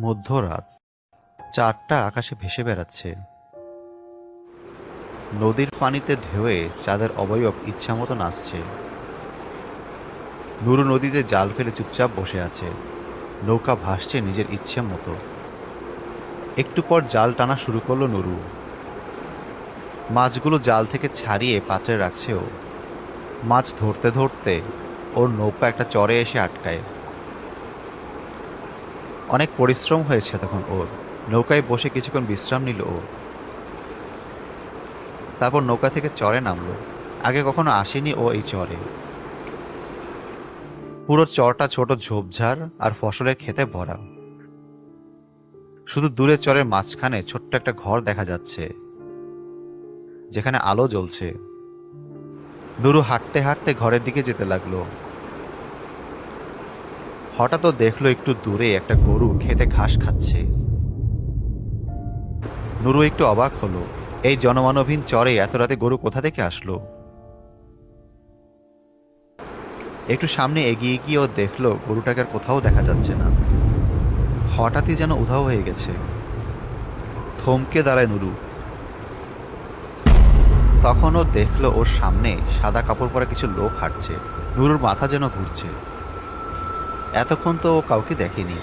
মধ্যরাত চারটা আকাশে ভেসে বেড়াচ্ছে। নদীর পানিতে ঢেউয়ে চাঁদের অবয়ব ইচ্ছামতো নাচছে নুরু নদীতে জাল ফেলে চুপচাপ বসে আছে। নৌকা ভাসছে নিজের ইচ্ছে মতো। একটু পর জাল টানা শুরু করল নুরু। মাছগুলো জাল থেকে ছাড়িয়ে পাত্রে রাখছে ও। মাছ ধরতে ধরতে ওর নৌকা একটা চরে এসে আটকায়। অনেক পরিশ্রম হয়েছে তখন ওর। নৌকায় বসে কিছুক্ষণ বিশ্রাম নিল ও। তারপর নৌকা থেকে চরে নামলো। আগে কখনো আসেনি ও এই চরে। পুরো চরটা ছোট ঝোপঝাড় আর ফসলের খেতে ভরা। শুধু দূরে চরের মাঝখানে ছোট্ট একটা ঘর দেখা যাচ্ছে, যেখানে আলো জ্বলছে। নুরু হাঁটতে হাঁটতে ঘরের দিকে যেতে লাগল। হঠাৎ ও দেখল একটু দূরে একটা গরু খেতে ঘাস খাচ্ছে। নুরু একটু অবাক হলো। এই জনমানবহীন চরে এত রাতে গরু কোথা থেকে আসলো? একটু সামনে এগিয়ে গিয়ে ও দেখল গরুটাকে আর কোথাও দেখা যাচ্ছে না। হঠাৎই যেন উধাও হয়ে গেছে। থমকে দাঁড়ায় নুরু। তখন ও দেখল ওর সামনে সাদা কাপড় পরা কিছু লোক হাঁটছে। নুরুর মাথা যেন ঘুরছে। এতক্ষণ তো ও কাউকে দেখেনি।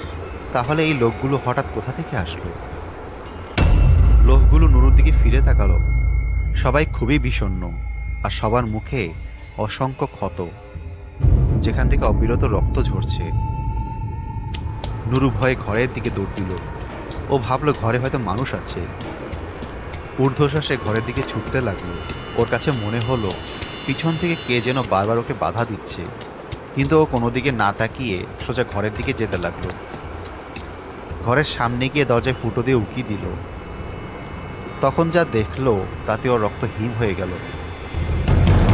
তাহলে এই লোকগুলো হঠাৎ কোথা থেকে আসলো? লোকগুলো নুরুর দিকে ফিরে তাকালো। সবাই খুবই বিষণ্ণ, আর সবার মুখে অসংখ্য ক্ষত, যেখান থেকে অবিরত রক্ত ঝরছে। নুরু ভয়ে ঘরের দিকে দৌড় দিল। ও ভাবলো ঘরে হয়তো মানুষ আছে। ঊর্ধ্বশ্বাসে ঘরের দিকে ছুটতে লাগল। ওর কাছে মনে হলো, পিছন থেকে কে যেন বারবার ওকে বাধা দিচ্ছে। কিন্তু ও কোনো দিকে না তাকিয়ে সোজা ঘরের দিকে যেতে লাগল। ঘরের সামনে গিয়ে দরজায় ফুটো দিয়ে উকি দিল। তখন যা দেখল, তাতে ওর রক্ত হিম হয়ে গেল।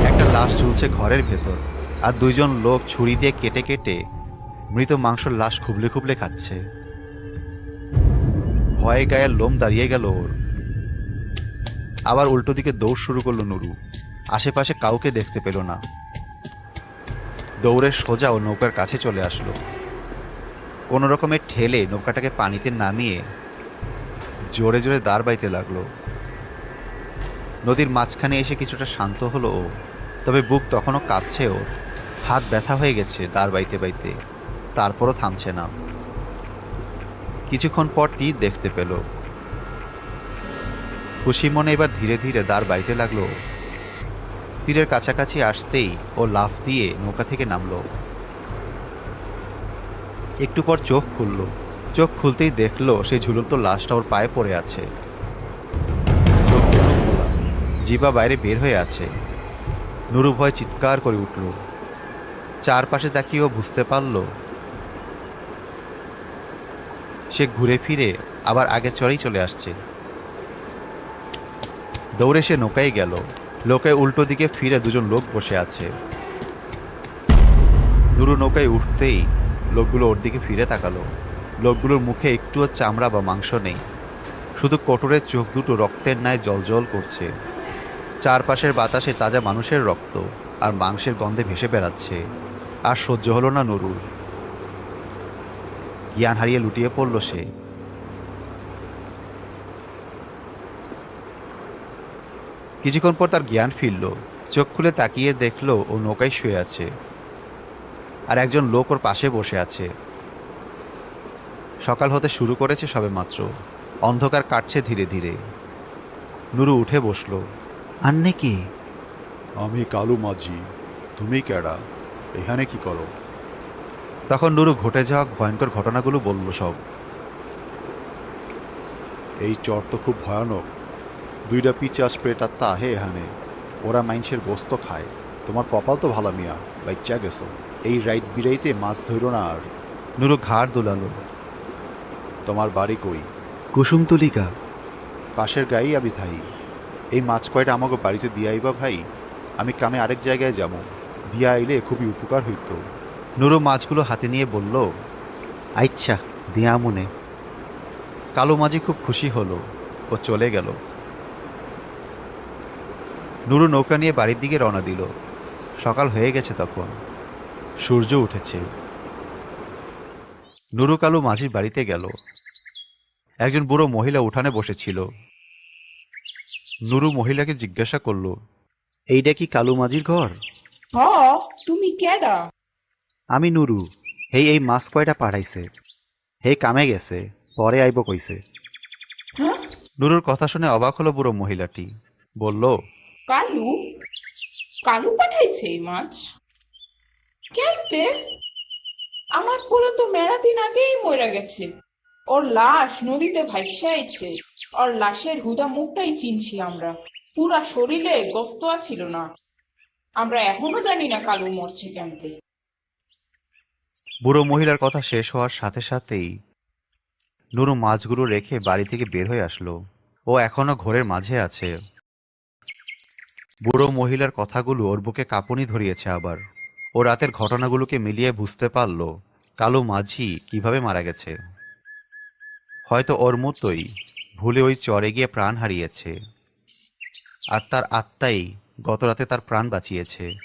একটা লাশ ঝুলছে ঘরের ভেতর, আর দুইজন লোক ছুরি দিয়ে কেটে কেটে মৃত মাংসর লাশ খুবলে খুবলে খাচ্ছে। ভয়ে গায়ের লোম দাঁড়িয়ে গেল ওর। আবার উল্টো দিকে দৌড় শুরু করল নুরু। আশেপাশে কাউকে দেখতে পেল না। দৌড়ে সোজা ও নৌকার কাছে চলে আসলো। কোনো রকমের ঠেলে নৌকাটাকে পানিতে নামিয়ে জোরে জোরে দাঁড় বাইতে লাগল। নদীর মাঝখানে এসে কিছুটা শান্ত হলো ও, তবে বুক তখনও কাঁপছে ওর। হাত ব্যথা হয়ে গেছে দাঁড় বাইতে বাইতে তারপরও থামছে না। কিছুক্ষণ পর তীর দেখতে পেল। খুশি মনে এবার ধীরে ধীরে দাঁড় বাইতে লাগল। তীরের কাছাকাছি আসতেই ও লাফ দিয়ে নৌকা থেকে নামলো। একটু পর চোখ খুলল। চোখ খুলতেই দেখল সেই ঝুলন্ত লাশটা ওর পায়ে পড়ে আছে। জিবা বাইরে বের হয়ে আছে। নুরু ভয় চিৎকার করে উঠল। চারপাশে তাকিয়ে ও বুঝতে পারল। সে ঘুরে ফিরে আবার আগের চড়েই চলে আসছে। দৌড়ে সে নৌকায় গেল। লোকে উল্টো দিকে ফিরে দুজন লোক বসে আছে। নুরু নৌকায় উঠতেই লোকগুলো ওর দিকে ফিরে তাকালো। লোকগুলোর মুখে একটুও চামড়া বা মাংস নেই। শুধু কোটরের চোখ দুটো রক্তের ন্যায় জলজল করছে। চারপাশের বাতাসে তাজা মানুষের রক্ত আর মাংসের গন্ধে ভেসে বেড়াচ্ছে। আর সহ্য হলো না নুরুর। জ্ঞান হারিয়ে লুটিয়ে পড়ল সে। কিছুক্ষণ পর তার জ্ঞান ফিরল চোখ খুলে তাকিয়ে দেখল ও নৌকায় শুয়ে আছে আর একজন লোক ওর পাশে বসে আছে। সকাল হতে শুরু করেছে সবেমাত্র অন্ধকার কাটছে ধীরে ধীরে। নুরু উঠে বসল আন্নে কি? আমি কালু মাঝি তুমি কেডা? এখানে কি করো? তখন নুরু ঘটে যাওয়া ভয়ঙ্কর ঘটনাগুলো বলল সব। এই চর তো খুব ভয়ানক দুইটা পিচাস পেটার তা হে এখানে ওরা মাইনসের গোস্ত খায়। তোমার কপাল তো ভালো মিয়া বাচ্চা গেছো। এই রাইট বিরাইতে মাছ ধরো না আর। নুরু ঘাড় দুলালো। তোমার বাড়ি কই? কুসুমতুলিকা পাশের গায়েই আমি থাই। এই মাছ কয়টা আমাকে বাড়িতে দিয়ে আইবা ভাই? আমি কামে আরেক জায়গায় যাব। দিয়া আইলে খুবই উপকার হইতো। নুরু মাছগুলো হাতে নিয়ে বলল আচ্ছা দিয়া মনে। কালো মাঝি খুব খুশি হলো। ও চলে গেল। নুরু নৌকা নিয়ে বাড়ির দিকে রওনা দিল। সকাল হয়ে গেছে তখন। সূর্য উঠেছে। নুরু কালু মাঝির বাড়িতে গেল। একজন বুড়ো মহিলা উঠানে বসেছিল। নুরু মহিলাকে জিজ্ঞাসা করল এইটা কি কালু মাঝির ঘর? হ তুমি কেডা? আমি নুরু। হেই এই মাছ কয়টা পাঠাইছে হে কামে গেছে। পরে আইব কইছে। হ্যাঁ? নুরুর কথা শুনে অবাক হলো বুড়ো মহিলাটি। বলল কালু? কালু পাঠাইছে এই মাছ। কেমতে আমার পোলা তো মেলা দিন আগেই মরে গেছে। ওর লাশ নদীতে ভাইসা আইছে। ওর লাশের হুদা মুখটাই চিনছি আমরা। পুরা শরীরে গস্তয়া ছিল না। আমরা এখনও জানি না কালু মরছে কেমতে বুড়ো মহিলার কথা শেষ হওয়ার সাথে সাথেই নুরু মাছগুলো রেখে বাড়ি থেকে বের হয়ে আসলো। ও এখনও ঘরের মাঝে আছে। বুড়ো মহিলার কথাগুলো ওর বুকে কাঁপুনি ধরিয়েছে আবার। ও রাতের ঘটনাগুলোকে মিলিয়ে বুঝতে পারল, কালো মাঝি কীভাবে মারা গেছে। হয়তো ওর মতোই ভুলে ওই চরে গিয়ে প্রাণ হারিয়েছে। আর তার আত্মাই গত রাতে তার প্রাণ বাঁচিয়েছে।